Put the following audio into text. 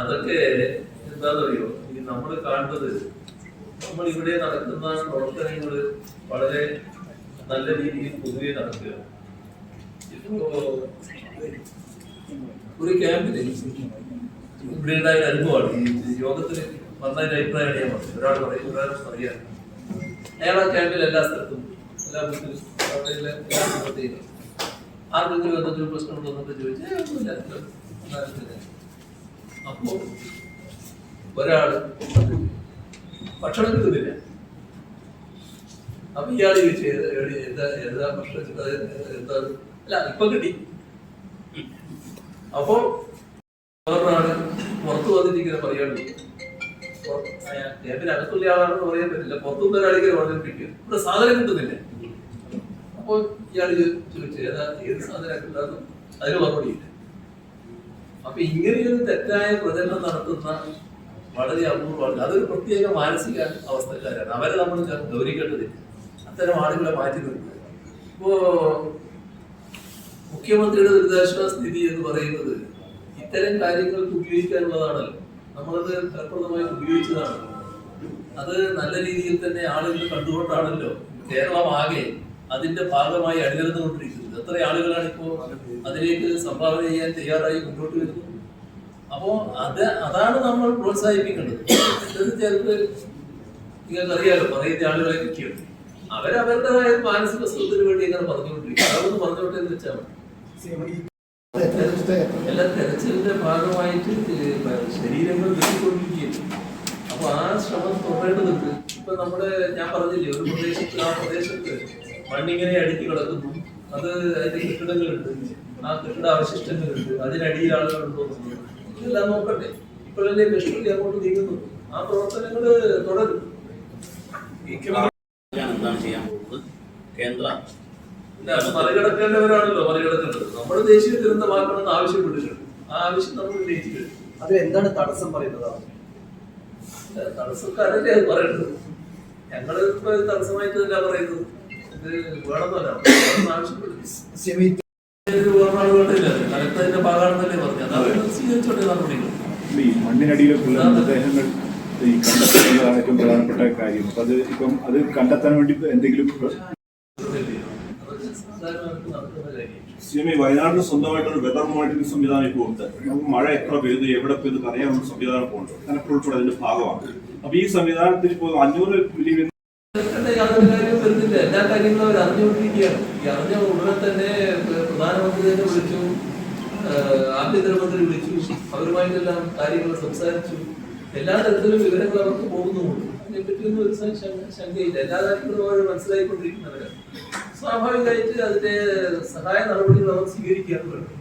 അതൊക്കെ എന്താണെന്നറിയോ ഈ നമ്മൾ കാണുന്നത് നമ്മൾ ഇവിടെ നടക്കുന്ന പ്രവർത്തനങ്ങൾ വളരെ നല്ല രീതിയിൽ പൊതുവെ നടക്കുക. ഒരു ക്യാമ്പിൽ ഇവിടെ ഉണ്ടായ ഒരു അനുഭവമാണ്. ഈ യോഗത്തിന് വന്നതിന്റെ അഭിപ്രായമാണ് ഞാൻ പറഞ്ഞത്. ഒരാൾ പറയും ഒരാൾ പറയാ അയാൾ ആ ക്യാമ്പിൽ എല്ലാ സ്ഥലത്തും എല്ലാ സ്ഥലത്തെയും ആർക്കെങ്കിലും എന്തെങ്കിലും പ്രശ്നമുണ്ടോ എന്നൊക്കെ ചോദിച്ചാൽ എല്ലാം ഒരാൾ ഭക്ഷണം കിട്ടുന്നില്ല. അപ്പൊ ഇയാൾ ചോദിച്ചു എന്താ എന്താ ഭക്ഷണം എന്താ അല്ല ഇപ്പൊ കിട്ടി. അപ്പോ വേറൊരാൾ പുറത്തു വന്നിരിക്കുന്ന പറയാണ്ട് ക്യാമ്പിന് അകത്തുള്ള ആളാണെന്ന് പറയാൻ പറ്റില്ല. പുറത്തുനിന്ന് ഒരാളിങ്ങനെ കിട്ടിയത് ഇവിടെ സാധനം കിട്ടുന്നില്ല. അപ്പൊ ഇയാൾ ചോദിച്ചു ഏതാ ഏത് സാധനം കിട്ടാന്ന് അതിന് മറുപടിയില്ല അപ്പൊ ഇങ്ങനെയൊരു തെറ്റായ പ്രചരണം നടത്തുന്ന വളരെ അപൂർവമാണ്. അതൊരു പ്രത്യേക മാനസിക അവസ്ഥക്കാരാണ്. അവരെ നമ്മൾ ഗൗരിക്കേണ്ടത് അത്തരം ആളുകളെ മാറ്റി നിർത്തുക. ഇപ്പോ മുഖ്യമന്ത്രിയുടെ ദുരിതാശ്വാസ സ്ഥിതി എന്ന് പറയുന്നത് ഇത്തരം കാര്യങ്ങൾക്ക് ഉപയോഗിക്കാനുള്ളതാണല്ലോ. നമ്മളത് ഫലപ്രദമായി ഉപയോഗിച്ചതാണ്. അത് നല്ല രീതിയിൽ തന്നെ ആളുകൾ കണ്ടുകൊണ്ടാണല്ലോ കേരളം ആകെ അതിന്റെ ഭാഗമായി അണിനിരന്നുകൊണ്ടിരിക്കുന്നത്. എത്ര ആളുകളാണ് ഇപ്പോ അതിലേക്ക് സംഭാവന ചെയ്യാൻ തയ്യാറായി മുന്നോട്ട് വരുന്നത്. അപ്പോ അത് അതാണ് നമ്മൾ പ്രോത്സാഹിപ്പിക്കേണ്ടത്. ചിലപ്പോൾ നിങ്ങൾക്കറിയാലോ പറയുന്ന ആളുകളെ കിട്ടിയത് അവരവരുടേതായ മാനസിക സുഖത്തിന് വേണ്ടി ഇങ്ങനെ പറഞ്ഞുകൊണ്ടിരിക്കും. അതൊന്ന് പറഞ്ഞോട്ടെ എന്ന് വെച്ചാൽ എല്ലാ തെരച്ചിലിന്റെ ഭാഗമായിട്ട് ശരീരങ്ങൾ വെട്ടിക്കൊണ്ടിരിക്കുകയാണ്. അപ്പൊ ആ ശ്രമം തുടരേണ്ടതുണ്ട് ഇപ്പൊ നമ്മുടെ ഞാൻ പറഞ്ഞില്ലേ ഒരു പ്രദേശത്ത് ആ പ്രദേശത്ത് മണ്ണിങ്ങനെ അടുക്കി കിടക്കുന്നു. അത് അതിന്റെ കെട്ടിടങ്ങളുണ്ട്. ആ കെട്ടിട അവശിഷ്ടങ്ങളുണ്ട്. അതിനടിയിൽ ആളുകളുണ്ടോ ഇതെല്ലാം നോക്കട്ടെ ഇപ്പോഴല്ലേ കശ്മീരി അങ്ങോട്ട് നീങ്ങുന്നു. ആ പ്രവർത്തനങ്ങൾ തുടരും. എന്താണ് ചെയ്യാൻ പോകുന്നത്? കേന്ദ്ര മറികടക്കേണ്ടവരാണല്ലോ മറികടക്കേണ്ടത്. നമ്മൾ ദേശീയ ദുരന്തമാക്കണമെന്ന് ആവശ്യപ്പെട്ടിട്ടുണ്ട്. ആ ആവശ്യം നമ്മൾ ഉന്നയിച്ചിട്ടുണ്ട്. അതിൽ എന്താണ് തടസ്സം പറയുന്നത്? തടസ്സക്കാരല്ലേ അത് പറയുന്നത്? ഞങ്ങൾ ഇപ്പൊ തടസ്സമായിട്ട് തന്നെ പറയുന്നത്. ഈ മണ്ണിനടിയിലൊക്കെയുള്ള മൃതദേഹങ്ങൾ ഈ കണ്ടെത്തുന്നതാണ് ഏറ്റവും പ്രധാനപ്പെട്ട കാര്യം. അപ്പൊ അത് ഇപ്പം അത് കണ്ടെത്താൻ വേണ്ടി എന്തെങ്കിലും വയനാട്ടിൽ സ്വന്തമായിട്ടൊരു വെതർ മോണിറ്ററിംഗ് സംവിധാനം ഇപ്പോൾ ഉണ്ട്. നമുക്ക് മഴ എത്ര പെയ്തു എവിടെ പെയ്തു അറിയാനുള്ള സംവിധാനം ഇപ്പോൾ ഉണ്ട്. കനപ്പ് ഉൾപ്പെടെ അതിന്റെ ഭാഗമാണ്. അപ്പൊ ഈ സംവിധാനത്തിൽ ഇപ്പോൾ അഞ്ഞൂറ് മില്ലിമീറ്റർ ഇതൊക്കെ യാതൊരു കാര്യവും വരുന്നില്ല എല്ലാ കാര്യങ്ങളും അവർ അറിഞ്ഞുകൊണ്ടിരിക്കുകയാണ്. ഈ അറിഞ്ഞ ഉടനെ തന്നെ പ്ര- പ്രധാനമന്ത്രി തന്നെ വിളിച്ചു ആഭ്യന്തരമന്ത്രി വിളിച്ചു. അവരുമായിട്ടെല്ലാം കാര്യങ്ങൾ സംസാരിച്ചു. എല്ലാ തരത്തിലും വിവരങ്ങൾ അവർക്ക് പോകുന്നുമുണ്ട്. അതിനെപ്പറ്റിയൊന്നും ഒരു ശങ്കയില്ല. എല്ലാ കാര്യങ്ങളും അവർ മനസ്സിലായിക്കൊണ്ടിരിക്കുന്നവരാണ് സ്വാഭാവികമായിട്ട് അതിന്റെ സഹായ നടപടികൾ അവർ സ്വീകരിക്കാറുണ്ട്